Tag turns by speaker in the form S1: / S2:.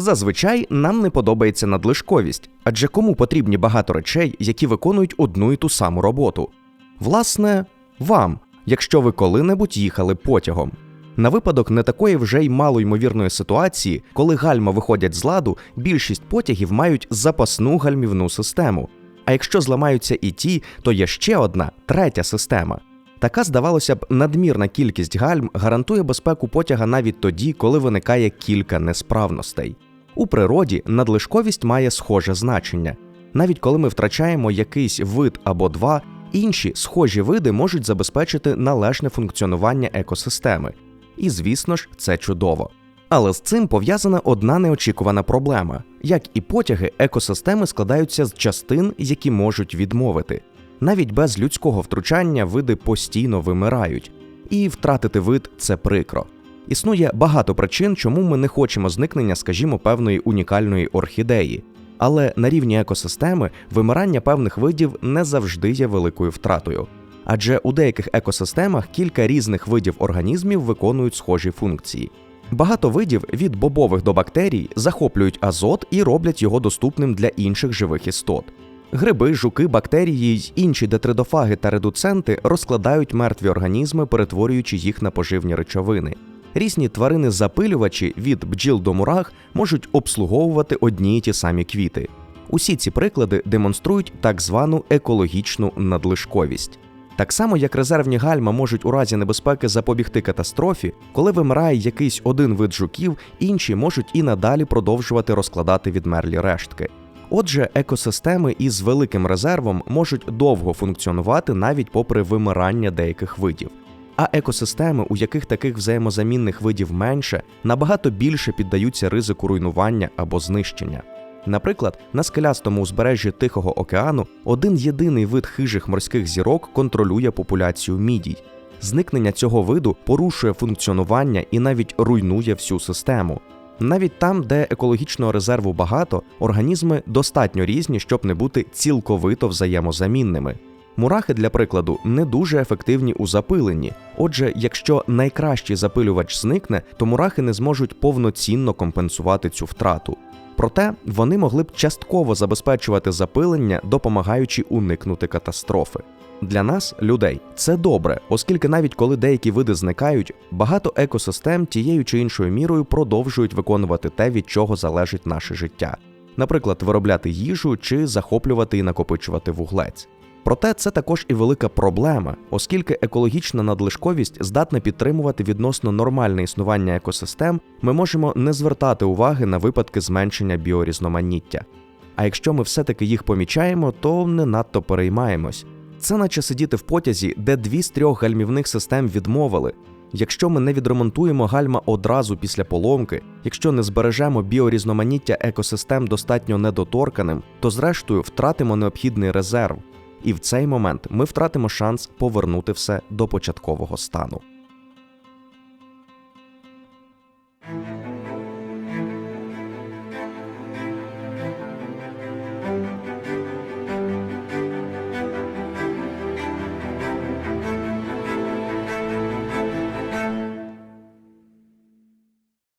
S1: Зазвичай нам не подобається надлишковість, адже кому потрібні багато речей, які виконують одну і ту саму роботу? Власне, вам, якщо ви коли-небудь їхали потягом. На випадок не такої вже й малоймовірної ситуації, коли гальма виходять з ладу, більшість потягів мають запасну гальмівну систему. А якщо зламаються і ті, то є ще одна третя система. Така, здавалося б, надмірна кількість гальм гарантує безпеку потяга навіть тоді, коли виникає кілька несправностей. У природі надлишковість має схоже значення. Навіть коли ми втрачаємо якийсь вид або два, інші схожі види можуть забезпечити належне функціонування екосистеми. І звісно ж, це чудово. Але з цим пов'язана одна неочікувана проблема: як і потяги, екосистеми складаються з частин, які можуть відмовити. Навіть без людського втручання види постійно вимирають, і втратити вид це прикро. Існує багато причин, чому ми не хочемо зникнення, скажімо, певної унікальної орхідеї. Але на рівні екосистеми вимирання певних видів не завжди є великою втратою. Адже у деяких екосистемах кілька різних видів організмів виконують схожі функції. Багато видів від бобових до бактерій захоплюють азот і роблять його доступним для інших живих істот. Гриби, жуки, бактерії й інші детридофаги та редуценти розкладають мертві організми, перетворюючи їх на поживні речовини. Різні тварини-запилювачі від бджіл до мурах можуть обслуговувати одні й ті самі квіти. Усі ці приклади демонструють так звану екологічну надлишковість. Так само, як резервні гальма можуть у разі небезпеки запобігти катастрофі, коли вимирає якийсь один вид жуків, інші можуть і надалі продовжувати розкладати відмерлі рештки. Отже, екосистеми із великим резервом можуть довго функціонувати навіть попри вимирання деяких видів. А екосистеми, у яких таких взаємозамінних видів менше, набагато більше піддаються ризику руйнування або знищення. Наприклад, на скелястому узбережжі Тихого океану один єдиний вид хижих морських зірок контролює популяцію мідій. Зникнення цього виду порушує функціонування і навіть руйнує всю систему. Навіть там, де екологічного резерву багато, організми достатньо різні, щоб не бути цілковито взаємозамінними. Мурахи, для прикладу, не дуже ефективні у запиленні. Отже, якщо найкращий запилювач зникне, то мурахи не зможуть повноцінно компенсувати цю втрату. Проте вони могли б частково забезпечувати запилення, допомагаючи уникнути катастрофи. Для нас, людей, це добре, оскільки навіть коли деякі види зникають, багато екосистем тією чи іншою мірою продовжують виконувати те, від чого залежить наше життя, наприклад, виробляти їжу чи захоплювати і накопичувати вуглець. Проте це також і велика проблема, оскільки екологічна надлишковість здатна підтримувати відносно нормальне існування екосистем, ми можемо не звертати уваги на випадки зменшення біорізноманіття. А якщо ми все-таки їх помічаємо, то не надто переймаємось. Це наче сидіти в потязі, де дві з трьох гальмівних систем відмовили. Якщо ми не відремонтуємо гальма одразу після поломки, якщо не збережемо біорізноманіття екосистем достатньо недоторканим, то зрештою втратимо необхідний резерв, і в цей момент ми втратимо шанс повернути все до початкового стану.